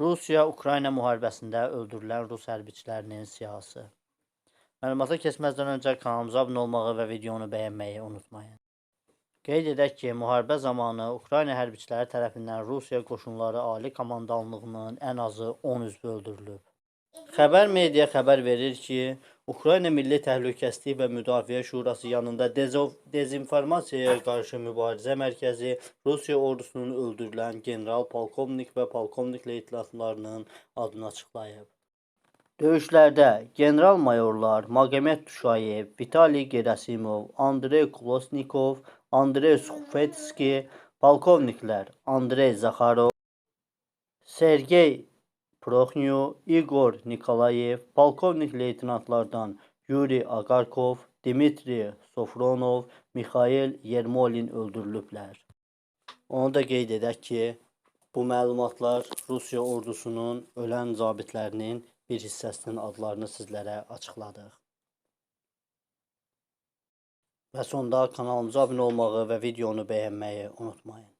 Rusiya-Ukrayna müharibəsində öldürülən rus hərbiçilərinin siyahısı. Məlumata keçməzdən öncə kanalımıza abunə olmağı və videonu bəyənməyi unutmayın. Qeyd edək ki, müharibə zamanı Ukrayna hərbiçiləri tərəfindən Rusiya qoşunları ali komandanlığının ən azı 10 üzvü öldürülüb. Xəbər media xəbər verir ki, Ukrayna Milli Təhlükəsizlik və Müdafiə Şurası yanında dezinformasiyaya qarşı mübarizə mərkəzi Rusiya ordusunun öldürülən general polkovnik və polkovnik leytenantlarının adını açıqlayıb. Döyüşlərdə general-mayorlar Magomed Tuşayev, Vitaliy Gerasimov, Andrey Klosnikov, Andrey Suxvetski, polkovniklər Andrey Zaxarov, Sergey Proxnyu, Igor Nikolayev, polkovnik leytenantlardan Yuri Agarkov, Dmitri Sofronov, Mixail Yermolin öldürülüblər. Onu da qeyd edək ki, bu məlumatlar Rusiya ordusunun ölən zabitlərinin bir hissəsinin adlarını sizlərə açıqladıq. Və sonda kanalımıza abunə olmağı və videonu bəyənməyi unutmayın.